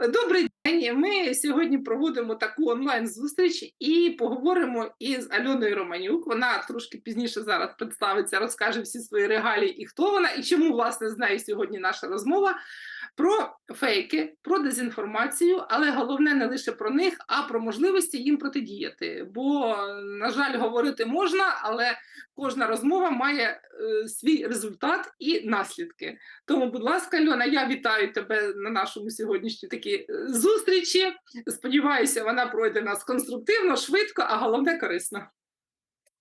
Добрий день. Ми сьогодні проводимо таку онлайн-зустріч і поговоримо із Альоною Романюк. Вона трошки пізніше зараз представиться, розкаже всі свої регалії і хто вона, і чому власне з нею сьогодні наша розмова про фейки, про дезінформацію, але головне не лише про них, а про можливості їм протидіяти. Бо, на жаль, говорити можна, але кожна розмова має е, свій результат і наслідки. Тому, будь ласка, Альона, я вітаю тебе на нашому сьогоднішній такій е, зустрічі. Сподіваюся, вона пройде нас конструктивно, швидко, а головне корисно.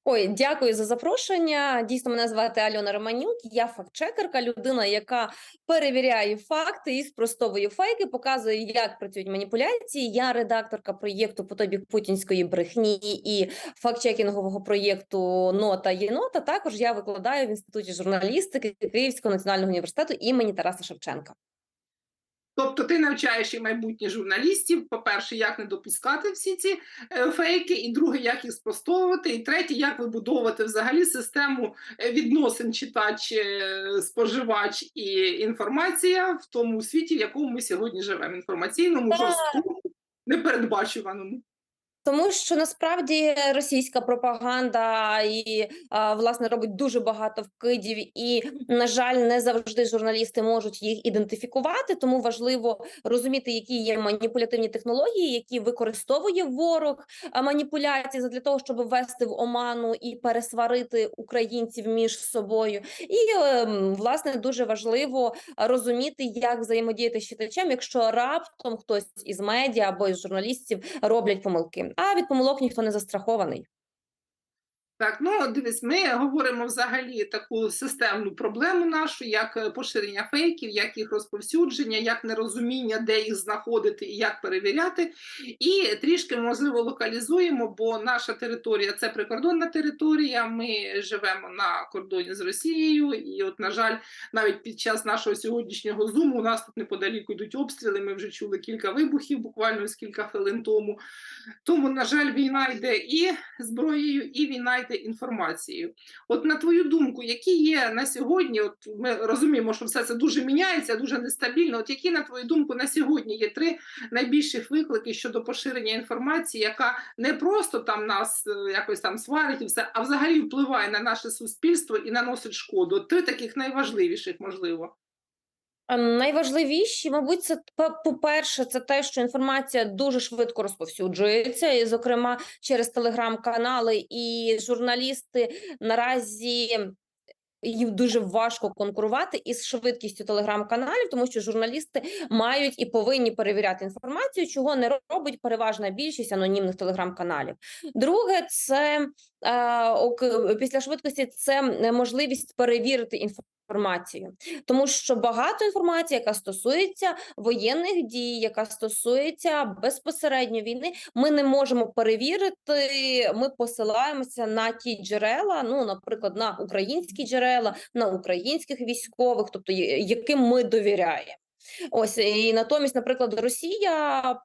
Ой, дякую за запрошення. Дійсно, мене звати Альона Романюк. Я фактчекерка, людина, яка перевіряє факти і спростовує фейки, показує, як працюють маніпуляції. Я редакторка проєкту «Потобік путінської брехні і фактчекінгового проєкту Нота Єнота. Також я викладаю в інституті журналістики Київського національного університету імені Тараса Шевченка. Тобто ти навчаєш і майбутніх журналістів, по-перше, як не допускати всі ці е, фейки, і друге, як їх спростовувати, і третє, як вибудовувати взагалі систему е, відносин читач, е, споживач і інформація в тому світі, в якому ми сьогодні живемо. Інформаційному, жорсткому, непередбачуваному. Тому що насправді російська пропаганда і власне робить дуже багато вкидів, і на жаль, не завжди журналісти можуть їх ідентифікувати. Тому важливо розуміти, які є маніпулятивні технології, які використовує ворог маніпуляції для того, щоб ввести в оману і пересварити українців між собою. І ем, власне дуже важливо розуміти, як взаємодіяти з читачем, якщо раптом хтось із медіа або із журналістів роблять помилки. А від помилок ніхто не застрахований. Так, ну дивись, ми говоримо взагалі таку системну проблему нашу, як е, поширення фейків, як їх розповсюдження, як нерозуміння, де їх знаходити і як перевіряти. І трішки можливо локалізуємо, бо наша територія це прикордонна територія. Ми живемо на кордоні з Росією, і, от, на жаль, навіть під час нашого сьогоднішнього зуму у нас тут неподалік йдуть обстріли. Ми вже чули кілька вибухів, буквально з кілька хвилин тому. Тому, на жаль, війна йде і зброєю, і війна йде інформацією. От на твою думку, які є на сьогодні? От ми розуміємо, що все це дуже міняється, дуже нестабільно. От які на твою думку на сьогодні є три найбільших виклики щодо поширення інформації, яка не просто там нас е, якось там сварить і все, а взагалі впливає на наше суспільство і наносить шкоду? Три таких найважливіших, можливо. Найважливіші, мабуть, це по- по-перше, це те, що інформація дуже швидко розповсюджується, і, зокрема, через телеграм-канали і журналісти наразі. Їм дуже важко конкурувати із швидкістю телеграм-каналів, тому що журналісти мають і повинні перевіряти інформацію, чого не робить переважна більшість анонімних телеграм-каналів. Друге, це е, після швидкості це можливість перевірити інформацію, тому що багато інформації, яка стосується воєнних дій, яка стосується безпосередньо війни, ми не можемо перевірити. Ми посилаємося на ті джерела, ну наприклад, на українські джерела, на українських військових, тобто яким ми довіряємо. Ось і натомість, наприклад, Росія е,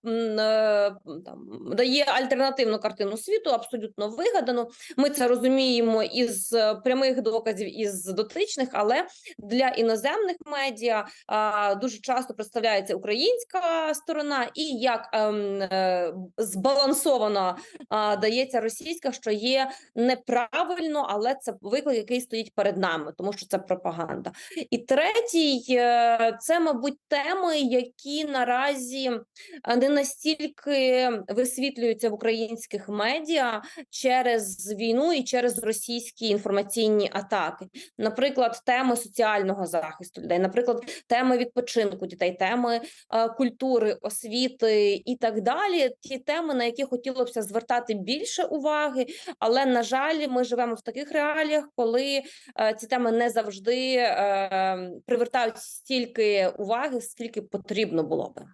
там дає альтернативну картину світу, абсолютно вигадану. Ми це розуміємо із е, прямих доказів, із дотичних, але для іноземних медіа а, дуже часто представляється українська сторона, і як ем, е, збалансовано а, дається російська, що є неправильно, але це виклик, який стоїть перед нами, тому що це пропаганда. І третій це, мабуть, теми, які наразі е, не настільки висвітлюються в українських медіа через війну і через російські інформаційні атаки. Наприклад, теми соціального захисту людей, наприклад, теми відпочинку дітей, теми е, культури, освіти і так далі. Ті теми, на які хотілося б звертати більше уваги, але на жаль, ми живемо в таких реаліях, коли е, ці теми не завжди привертають стільки уваги, скільки потрібно було би.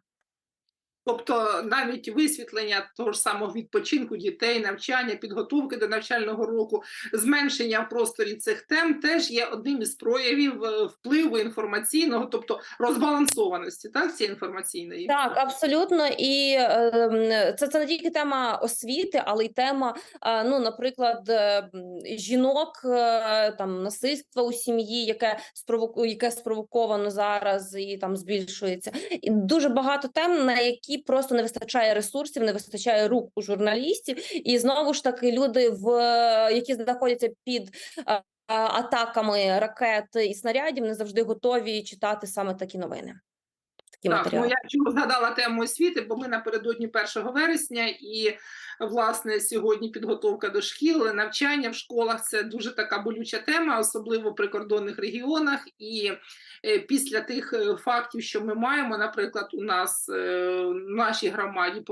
Тобто навіть висвітлення того ж самого відпочинку дітей, навчання, підготовки до навчального року, зменшення в просторі цих тем теж є одним із проявів е, впливу інформаційного, тобто розбалансованості, так цієї інформаційної. Так, абсолютно, і е, це, це не тільки тема освіти, але й тема, е, ну, наприклад, е, жінок, там насильства у сім'ї, яке спровоку, яке спровоковано зараз і там збільшується. І дуже багато тем, на які просто не вистачає ресурсів, не вистачає рук у журналістів, і знову ж таки люди, в які знаходяться під. Атаками ракет і снарядів не завжди готові читати саме такі новини. Такі Так, матеріали. ну я чому згадала тему освіти, бо ми напередодні 1 вересня, і власне сьогодні підготовка до шкіл, навчання в школах це дуже така болюча тема, особливо в прикордонних регіонах. І після тих е, фактів, що ми маємо, наприклад, у нас е, в нашій громаді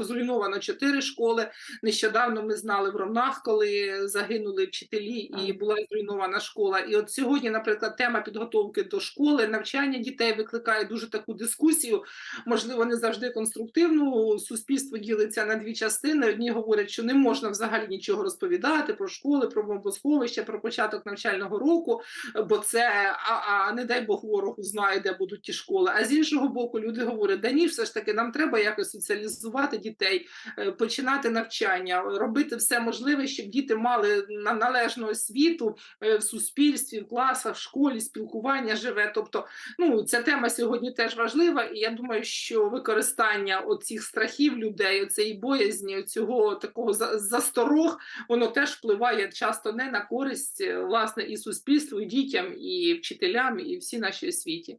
зруйновано чотири школи. Нещодавно ми знали в Ромнах, коли загинули вчителі і була зруйнована школа. І от сьогодні, наприклад, тема підготовки до школи, навчання дітей викликає дуже таку дискусію, можливо, не завжди конструктивну. Суспільство ділиться на дві частини. Одні говорять, що не можна взагалі нічого розповідати про школи, про бомбосховища, про початок навчального року, бо це а, а не дай Бог ворог знає, де будуть ті школи. А з іншого боку, люди говорять, да ні, все ж таки, нам треба якось соціалізувати дітей, е, починати навчання, робити все можливе, щоб діти мали належну освіту е, в суспільстві, в класах, в школі, спілкування живе. Тобто, ну ця тема сьогодні теж важлива, і я думаю, що використання оцих страхів людей, оцеї боязні, цього такого за- засторог, воно теж впливає часто не на користь е, власне і суспільству, і дітям, і вчителям, і всі нашій освіті.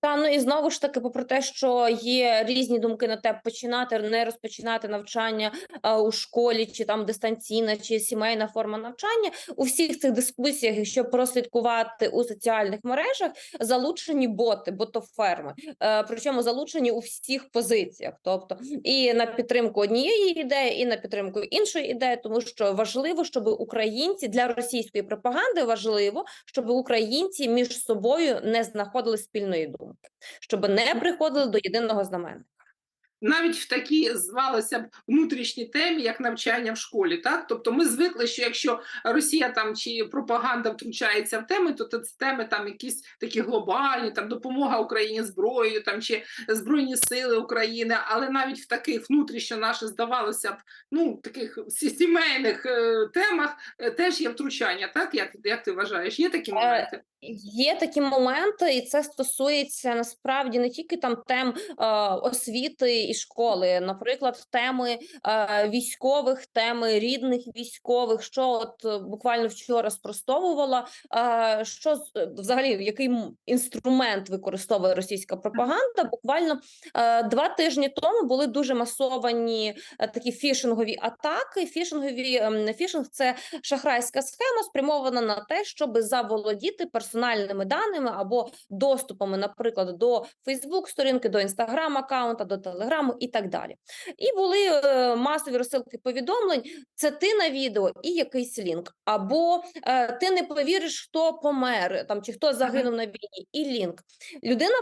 Та ну і знову ж таки, попри те, що є різні думки на те, починати не розпочинати навчання е, у школі, чи там дистанційна, чи сімейна форма навчання. У всіх цих дискусіях, якщо прослідкувати у соціальних мережах, залучені боти, ботоферми, е, причому залучені у всіх позиціях, тобто і на підтримку однієї ідеї, і на підтримку іншої ідеї, тому що важливо, щоб українці для російської пропаганди важливо, щоб українці між собою не знаходили спільної думки, щоб не приходили до єдиного знаменника. Навіть в такій звалося б внутрішні темі, як навчання в школі. Так, тобто ми звикли, що якщо Росія там чи пропаганда втручається в теми, то це теми там якісь такі глобальні, там допомога Україні зброєю, там чи збройні сили України, але навіть в таких внутрішньо наших здавалося б, ну таких сі- сімейних е, темах е, теж є втручання. Так як, як ти вважаєш? Є такі Е, моменти? Є такі моменти, і це стосується насправді не тільки там тем е, освіти і школи, наприклад, теми е, військових, теми рідних військових. Що от е, буквально вчора спростовувала, е, що е, взагалі який інструмент використовує російська пропаганда. Буквально е, два тижні тому були дуже масовані е, такі фішингові атаки. Фішингові ем, фішинг це шахрайська схема, спрямована на те, щоб заволодіти персональними даними або доступами, наприклад, до Фейсбук сторінки, до Інстаграм аккаунта, до Телеграму і так далі. І були е, масові розсилки повідомлень: це ти на відео і якийсь лінк, або е, ти не повіриш, хто помер там чи хто загинув на війні, і лінк. Людина.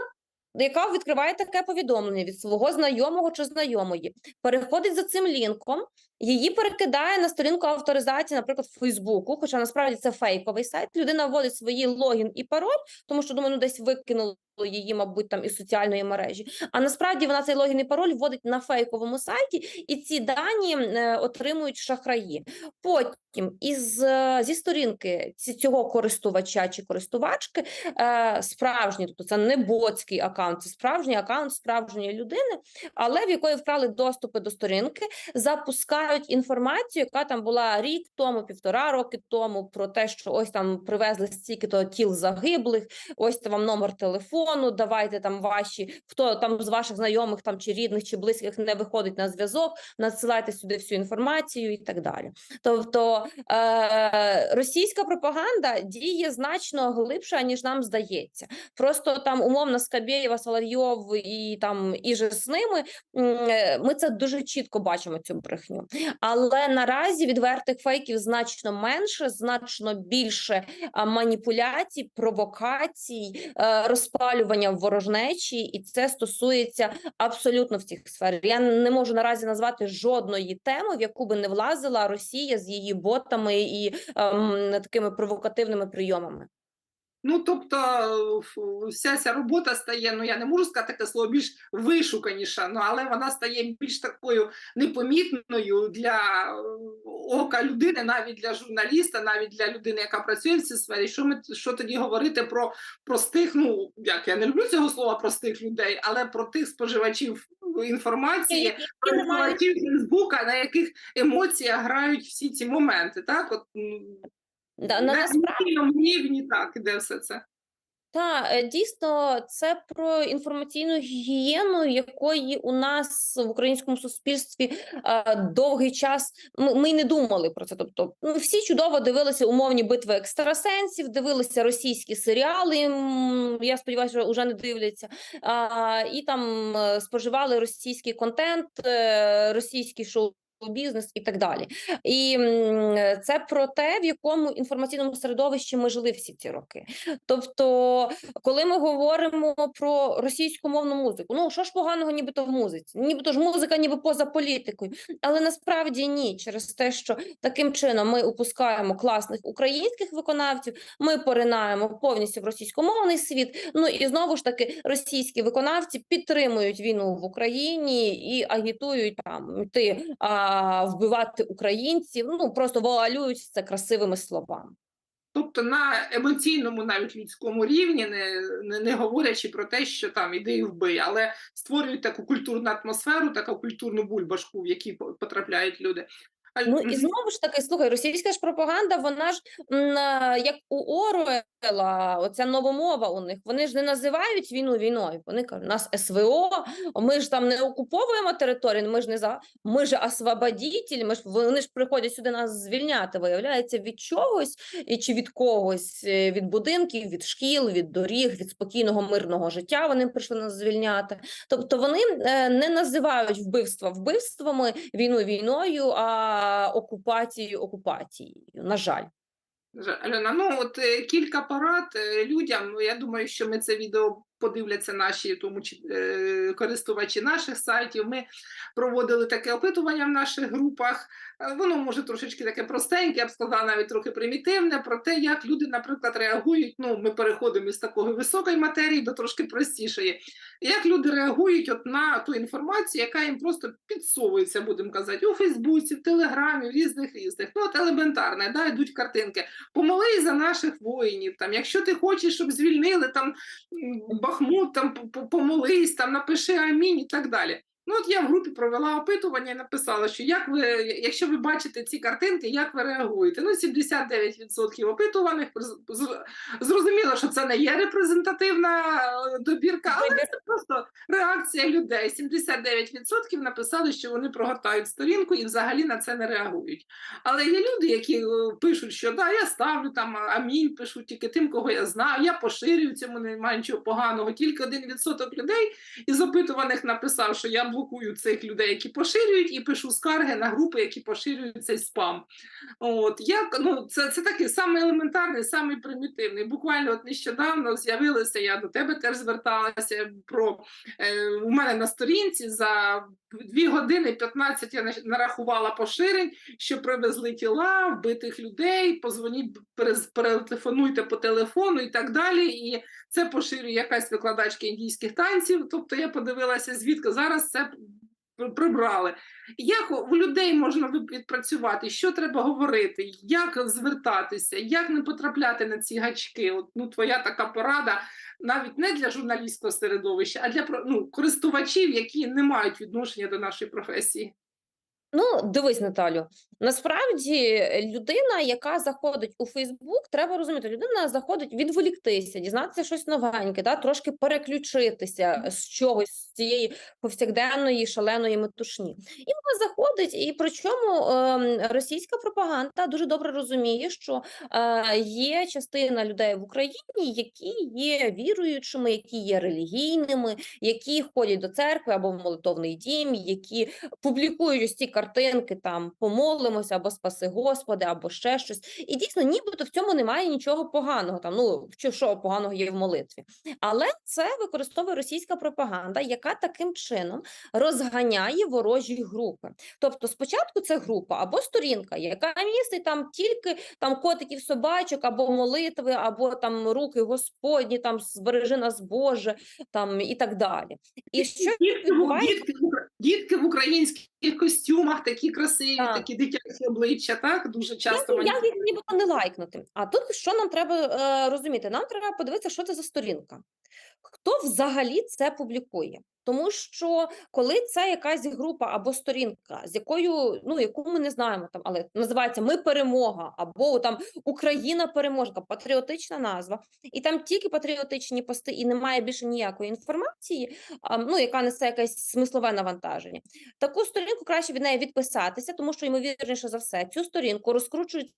Яка відкриває таке повідомлення від свого знайомого чи знайомої, переходить за цим лінком, її перекидає на сторінку авторизації, наприклад, в Фейсбуку, хоча насправді це фейковий сайт. Людина вводить свої логін і пароль, тому що думаю, ну десь викинуло її, мабуть, там із соціальної мережі. А насправді вона цей логін і пароль вводить на фейковому сайті, і ці дані е, отримують шахраї. Потім із е, зі сторінки цього користувача чи користувачки е, справжній, тобто це не ботський аккаунт, це справжній аккаунт справжньої людини, але в якої вкрали доступи до сторінки, запускають інформацію, яка там була рік тому, півтора роки тому, про те, що ось там привезли стільки то тіл загиблих, ось це вам номер телефону. Давайте там ваші, хто там з ваших знайомих там чи рідних, чи близьких не виходить на зв'язок, надсилайте сюди всю інформацію і так далі. Тобто е- російська пропаганда діє значно глибше, ніж нам здається. Просто там умовно Скабєєва, Соловйов і там і же з ними е, ми це дуже чітко бачимо цю брехню. Але наразі відвертих фейків значно менше, значно більше маніпуляцій, провокацій, е, розпалювання ворожнечі, і це стосується абсолютно всіх сфер. Я не можу наразі назвати жодної теми, в яку би не влазила Росія з її ботами і ем, такими провокативними прийомами. Ну, тобто, вся ця робота стає, ну я не можу сказати таке слово, більш вишуканіша, ну але вона стає більш такою непомітною для е, ока людини, навіть для журналіста, навіть для людини, яка працює в цій сфері. Що ми що тоді говорити про простих, ну як я не люблю цього слова простих людей, але про тих споживачів інформації, про споживачів Фейсбука, на яких емоціях грають всі ці моменти, так от Да, на на насправді рівні так іде все це. та е, дійсно це про інформаційну гігієну, якої у нас в українському суспільстві е, довгий час ми, ми не думали про це. Тобто, ну всі чудово дивилися умовні битви екстрасенсів, дивилися російські серіали. Я сподіваюся, що вже не дивляться, а, і там е, споживали російський контент, е, російський шоу. Бізнес і так далі, і це про те, в якому інформаційному середовищі ми жили всі ці роки. Тобто, коли ми говоримо про російськомовну музику, ну що ж поганого, нібито в музиці, нібито ж музика, ніби поза політикою, але насправді ні, через те, що таким чином ми упускаємо класних українських виконавців, ми поринаємо повністю в російськомовний світ. Ну і знову ж таки, російські виконавці підтримують війну в Україні і агітують там йти а, вбивати українців. Ну просто вуалюють це красивими словами. Тобто на емоційному, навіть людському рівні, не, не, не говорячи про те, що там іди і вбий, але створюють таку культурну атмосферу, таку культурну бульбашку, в якій по- потрапляють люди. Ну і знову ж таки, слухай, російська ж пропаганда, вона ж як у Оруела, оця новомова у них. Вони ж не називають війну війною. Вони кажуть, у нас СВО, ми ж там не окуповуємо територію, ми ж не за ми ж освободітель, ми ж вони ж приходять сюди нас звільняти. Виявляється, від чогось і чи від когось, е, від будинків, від шкіл, від доріг, від спокійного мирного життя. Вони прийшли нас звільняти. Тобто вони е, не називають вбивства вбивствами, війну війною, а окупацією окупацією. На жаль. Жаль, Альона, ну от е, кілька порад е, людям. ну, Я думаю, що ми це відео подивляться наші тому е, користувачі наших сайтів. Ми проводили таке опитування в наших групах. Е, Воно може трошечки таке простеньке, я б сказала, навіть трохи примітивне, про те, як люди, наприклад, реагують. Ну, ми переходимо із такої високої матерії до трошки простішої. Як люди реагують от на ту інформацію, яка їм просто підсовується, будемо казати, у Фейсбуці, в Телеграмі, в різних різних. Ну, от елементарне, да, йдуть картинки. Помолись за наших воїнів. Там, якщо ти хочеш, щоб звільнили там Бахмут, там помолись, там напиши амінь і так далі. Ну, от я в групі провела опитування і написала, що як ви, якщо ви бачите ці картинки, як ви реагуєте? Ну, 79% опитуваних зрозуміло, що це не є репрезентативна е, добірка, але це просто реакція людей. 79% написали, що вони прогортають сторінку і взагалі на це не реагують. Але є люди, які е, пишуть, що да, я ставлю там амінь, пишу тільки тим, кого я знаю. Я поширюю цьому немає нічого поганого. Тільки один відсоток людей із опитуваних написав, що я блокую цих людей, які поширюють, і пишу скарги на групи, які поширюють цей спам. От як ну це, це такий самий елементарний, самий примітивний. Буквально от нещодавно з'явилося. Я до тебе теж зверталася про е, у мене на сторінці за 2 години 15 я нарахувала поширень, що привезли тіла вбитих людей. Позвоніть, перетелефонуйте по телефону і так далі. І це поширює якась викладачка індійських танців. Тобто я подивилася, звідки зараз це при- прибрали. Як у людей можна відпрацювати? Що треба говорити? Як звертатися? Як не потрапляти на ці гачки? От ну твоя така порада навіть не для журналістського середовища, а для ну, користувачів, які не мають відношення до нашої професії. Ну, дивись, Наталю. Насправді людина, яка заходить у Фейсбук, треба розуміти, людина заходить відволіктися, дізнатися щось новеньке, да, трошки переключитися з чогось з цієї повсякденної шаленої метушні. І вона заходить, і причому ем, російська пропаганда дуже добре розуміє, що е, є частина людей в Україні, які є віруючими, які є релігійними, які ходять до церкви або в молитовний дім, які публікують ці картинки там помолимося або спаси Господи, або ще щось. І дійсно, нібито в цьому немає нічого поганого. Там ну що, що поганого є в молитві. Але це використовує російська пропаганда, яка таким чином розганяє ворожі групи. Тобто, спочатку це група або сторінка, яка містить там тільки там котиків, собачок, або молитви, або там руки Господні, там збережи нас Боже, там і так далі. І що Дітки, в- відбувається? дітки, дітки в українських костюмах, такі красиві, Так. такі дитячі обличчя, так? Дуже часто я, мені я їх нібито не лайкнути? А тут що нам треба е, розуміти? Нам треба подивитися, що це за сторінка. Хто взагалі це публікує? Тому що коли це якась група або сторінка, з якою ну яку ми не знаємо, там але називається Ми перемога або там Україна переможка, патріотична назва, і там тільки патріотичні пости, і немає більше ніякої інформації, ну яка несе якесь смислове навантаження. Таку сторінку краще від неї відписатися, тому що ймовірніше за все цю сторінку розкручують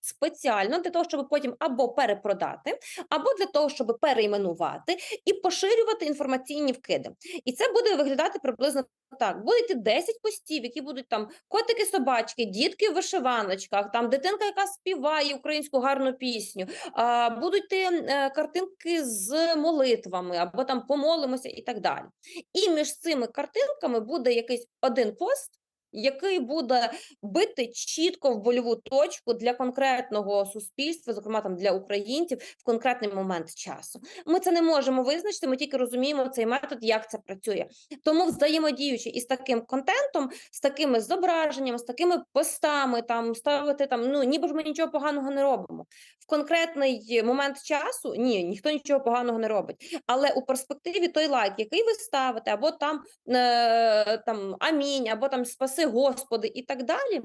спеціально для того, щоб потім або перепродати, або для того, щоб перейменувати і поширювати інформаційні вкиди. І це буде виглядати приблизно так: буде йти 10 постів, які будуть там котики, собачки, дітки в вишиваночках, там дитинка, яка співає українську гарну пісню. А, будуть е, картинки з молитвами, або там помолимося і так далі. І між цими картинками буде якийсь один пост. Який буде бити чітко в больову точку для конкретного суспільства, зокрема там для українців, в конкретний момент часу. Ми це не можемо визначити. Ми тільки розуміємо цей метод, як це працює. Тому взаємодіючи із таким контентом, з такими зображеннями, з такими постами, там ставити там, ну ніби ж ми нічого поганого не робимо. В конкретний момент часу ні, ніхто нічого поганого не робить. Але у перспективі той лайк, який ви ставите, або там, е, там амінь, або там спаси Господи, і так далі.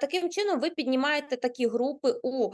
Таким чином ви піднімаєте такі групи у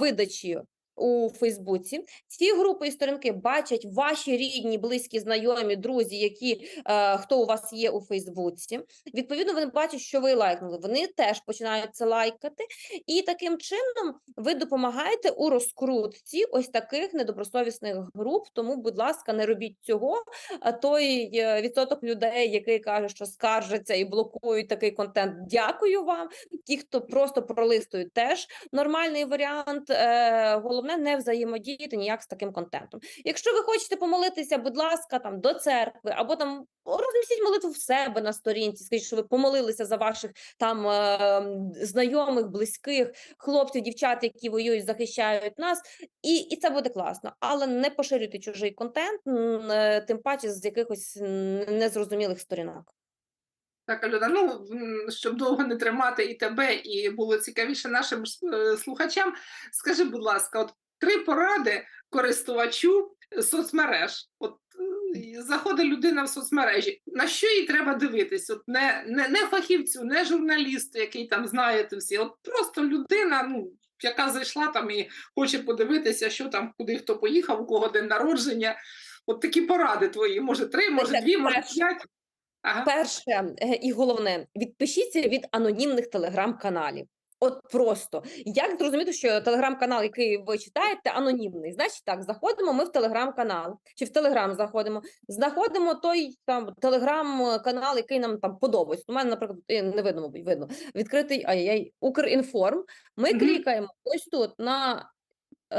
видачі. У Фейсбуці ці групи і сторінки бачать ваші рідні, близькі, знайомі, друзі, які е, хто у вас є у Фейсбуці. Відповідно, вони бачать, що ви лайкнули. Вони теж починають це лайкати, і таким чином ви допомагаєте у розкрутці ось таких недобросовісних груп. Тому, будь ласка, не робіть цього. А той е, відсоток людей, який каже, що скаржаться і блокують такий контент. Дякую вам. Ті, хто просто пролистують, теж нормальний варіант. Е, головне не взаємодіяти ніяк з таким контентом. Якщо ви хочете помолитися, будь ласка, там до церкви, або там розмістіть молитву в себе на сторінці. Скажіть, що ви помолилися за ваших там е, знайомих, близьких хлопців, дівчат, які воюють, захищають нас, і, і це буде класно. Але не поширюйте чужий контент, е, тим паче з якихось незрозумілих сторінок. Так, Альона, ну щоб довго не тримати і тебе, і було цікавіше нашим е, слухачам. Скажи, будь ласка, от три поради користувачу соцмереж. От е, заходить людина в соцмережі. На що їй треба дивитись? От не, не, не фахівцю, не журналісту, який там знаєте всі, от просто людина, ну. Яка зайшла там і хоче подивитися, що там, куди хто поїхав, у кого день народження. От такі поради твої, може три, може дві, може п'ять. Ага. Перше е, і головне, відпишіться від анонімних телеграм-каналів. От просто як зрозуміти, що телеграм-канал, який ви читаєте, анонімний? Значить, так заходимо ми в телеграм-канал чи в телеграм заходимо, знаходимо той там телеграм-канал, який нам там подобається. У мене, наприклад, не видно, мабуть, видно відкритий ай-яй Укрінформ. Ми Мгм. клікаємо ось тут на, е,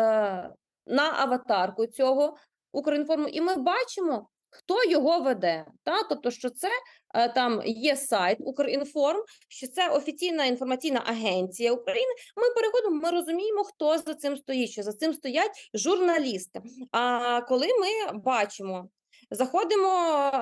на аватарку цього Укрінформу, і ми бачимо. Хто його веде? Та? Тобто, що це е, там є сайт Укрінформ, що це офіційна інформаційна агенція України. Ми переходимо, ми розуміємо, хто за цим стоїть, що за цим стоять журналісти. А коли ми бачимо, заходимо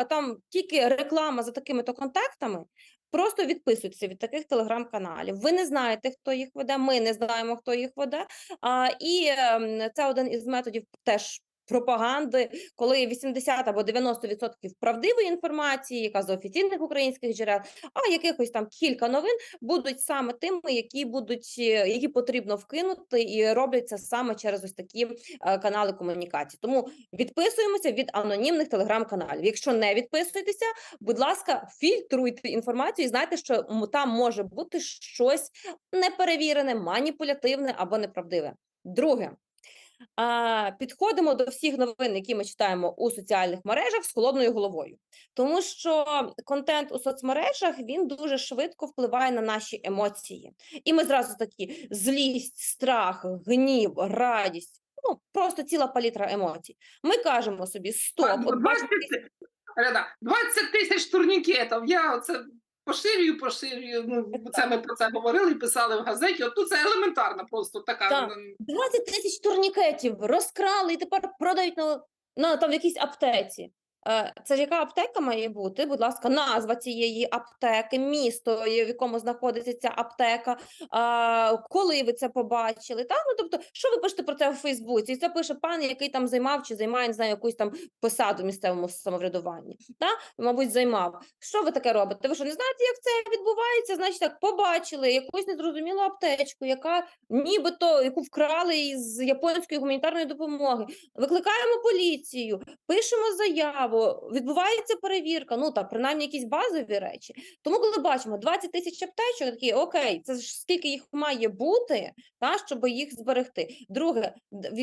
там тільки реклама за такими-то контактами. Просто відписуйтеся від таких телеграм-каналів. Ви не знаєте, хто їх веде. Ми не знаємо, хто їх веде. А, і ем, це один із методів теж пропаганди, коли 80 або 90% правдивої інформації, яка з офіційних українських джерел, а якихось там кілька новин будуть саме тими, які будуть е, які потрібно вкинути, і робляться саме через ось такі е, канали комунікації. Тому відписуємося від анонімних телеграм-каналів. Якщо не відписуєтеся, будь ласка, фільтруйте інформацію і знайте, що там може бути щось неперевірене, маніпулятивне або неправдиве. Друге. А, підходимо до всіх новин, які ми читаємо у соціальних мережах з холодною головою, тому що контент у соцмережах він дуже швидко впливає на наші емоції, і ми зразу такі злість, страх, гнів, радість. Ну просто ціла палітра емоцій. Ми кажемо собі стоп, Так, от 20, бачите, 20 тисяч турнікетів. Я оце поширюю, поширюю. Ну, це ми про це говорили і писали в газеті. От тут це елементарна просто така. Так. 20 тисяч турнікетів розкрали і тепер продають на, на там в якійсь аптеці. Е, Це ж яка аптека має бути? Будь ласка, назва цієї аптеки, місто, в якому знаходиться ця аптека. Коли ви це побачили? Та? Ну, тобто, що ви пишете про це у Фейсбуці? І це пише пан, який там займав чи займає не знаю, якусь там посаду в місцевому самоврядуванні. Та? Мабуть, займав. Що ви таке робите? Ви що не знаєте, як це відбувається? Значить, так побачили якусь незрозумілу аптечку, яка нібито яку вкрали із японської гуманітарної допомоги. Викликаємо поліцію, пишемо заяву, відбувається перевірка. Ну так, принаймні якісь базові речі. Тому, коли бачимо 20 тисяч аптечок, такі окей, це ж скільки їх має бути, та щоб їх зберегти. Друге,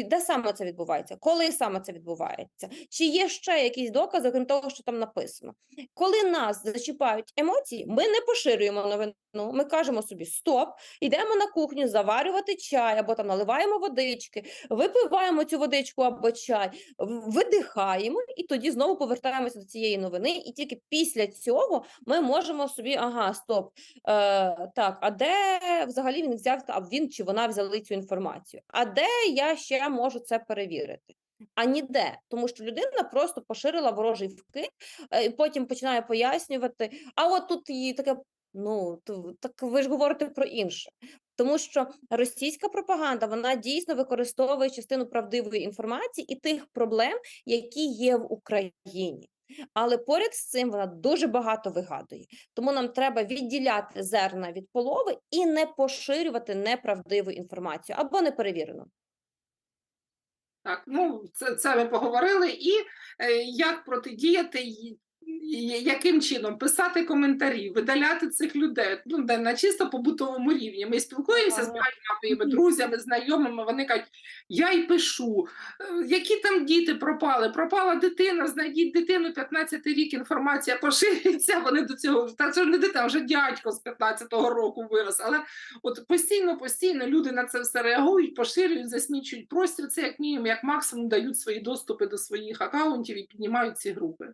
де саме це відбувається? Коли саме це відбувається? Чи є ще якісь докази, крім того, що там написано? Коли нас зачіпають емоції, ми не поширюємо новину. Ми кажемо собі стоп, йдемо на кухню заварювати чай або там наливаємо водички, випиваємо цю водичку або чай, видихаємо, і тоді знову повертаємося до цієї новини. І тільки після цього ми можемо собі, ага, стоп. Е, так, а де взагалі він взяв, а він чи вона взяли цю інформацію? А де я ще можу це перевірити? А ніде, тому що людина просто поширила ворожий вкид, е, і потім починає пояснювати. А от тут її таке. Ну то так ви ж говорите про інше, тому що російська пропаганда вона дійсно використовує частину правдивої інформації і тих проблем, які є в Україні. Але поряд з цим вона дуже багато вигадує. Тому нам треба відділяти зерна від полови і не поширювати неправдиву інформацію або неперевірену. Так, ну це, це ми поговорили. І е, як протидіяти, яким чином писати коментарі, видаляти цих людей ну, де на чисто побутовому рівні. Ми спілкуємося з моїми друзями, знайомими. Вони кажуть, я й пишу, «Е, які там діти пропали? Пропала дитина, знайдіть дитину 15 рік, інформація поширюється. Вони до цього та це не дитина, вже дядько з 15-го року вирос. Але от постійно, постійно люди на це все реагують, поширюють, засмічують простір. Це як мінімум, як максимум дають свої доступи до своїх акаунтів і піднімають ці групи.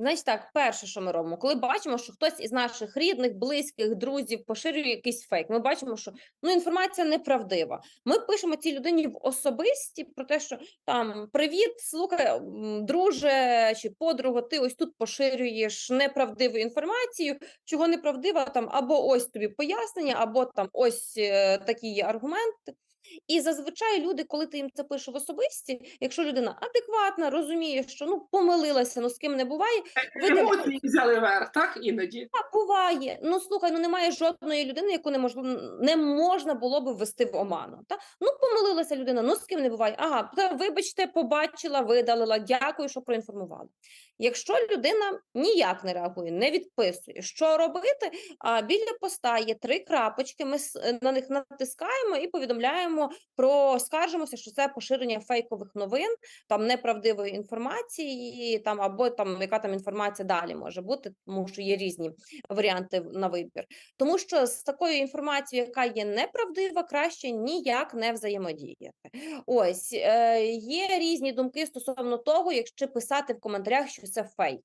Значить так, перше, що ми робимо, коли бачимо, що хтось із наших рідних, близьких, друзів поширює якийсь фейк, ми бачимо, що ну інформація неправдива. Ми пишемо цій людині в особисті про те, що там привіт, слухай, друже чи подруга, ти ось тут поширюєш неправдиву інформацію, чого неправдива, там або ось тобі пояснення, або там ось е, такі є аргументи. І зазвичай люди, коли ти їм це пишеш в особисті, якщо людина адекватна, розуміє, що ну помилилася, ну з ким не буває. Емоції взяли верх, так іноді. Так, буває. Ну слухай, ну немає жодної людини, яку не можна не можна було би ввести в оману. Та ну помилилася людина, ну з ким не буває. Ага, та, вибачте, побачила, видалила. Дякую, що проінформували. Якщо людина ніяк не реагує, не відписує, що робити? А біля поста є три крапочки. Ми на них натискаємо і повідомляємо про скаржимося, що це поширення фейкових новин, там неправдивої інформації, там або там яка там інформація далі може бути, тому що є різні варіанти на вибір. Тому що з такою інформацією, яка є неправдива, краще ніяк не взаємодіяти. Ось е, є різні думки стосовно того, якщо писати в коментарях, що це фейк.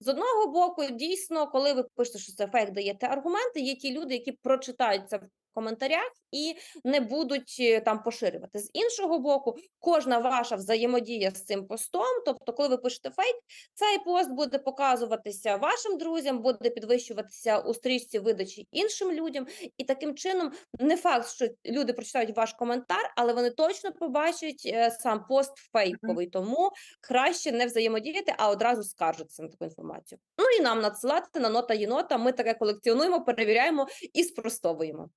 З одного боку, дійсно, коли ви пишете, що це фейк, даєте аргументи, є ті люди, які прочитають це в коментарях і не будуть е, там поширювати. З іншого боку, кожна ваша взаємодія з цим постом, тобто, коли ви пишете фейк, цей пост буде показуватися вашим друзям, буде підвищуватися у стрічці видачі іншим людям, і таким чином не факт, що люди прочитають ваш коментар, але вони точно побачать е, сам пост фейковий. Тому краще не взаємодіяти, а одразу скаржитися на таку інформацію. Ну і нам надсилати на нота єнота. Ми таке колекціонуємо, перевіряємо і спростовуємо.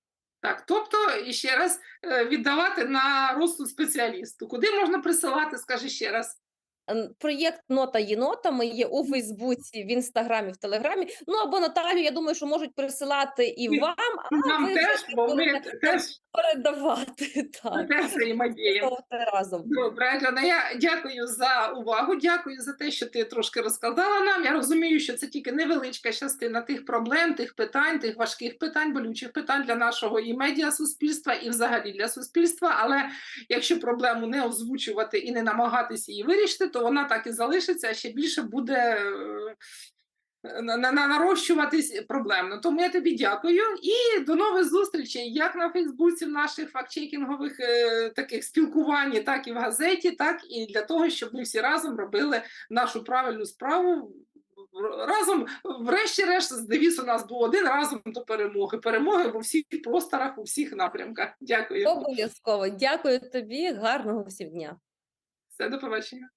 Так, тобто, і ще раз е, віддавати на розсуд спеціалісту. Куди можна присилати, скажи ще раз. Проєкт Нота єнота. Ми є у Фейсбуці, в Інстаграмі, в Телеграмі. Ну або Наталю, я думаю, що можуть присилати і вам, а Нам ви теж, бо ми теж, передавати. Так, теж разом. Добре, Альона, я дякую за увагу. Дякую за те, що ти трошки розказала нам. Я розумію, що це тільки невеличка частина тих проблем, тих питань, тих важких питань, болючих питань для нашого і медіа суспільства, і взагалі для суспільства. Але якщо проблему не озвучувати і не намагатися її вирішити, то вона так і залишиться, а ще більше буде. е, на, на, на- нарощуватись проблемно. Тому я тобі дякую і до нових зустрічей як на Фейсбуці в наших фактчекінгових е, таких спілкуванні, так і в газеті, так і для того, щоб ми всі разом робили нашу правильну справу. Разом, врешті-решт, девіз у нас був один разом до перемоги. Перемоги в усіх просторах, у всіх напрямках. Дякую. Обов'язково. Дякую тобі. Гарного всім дня. Все, до побачення.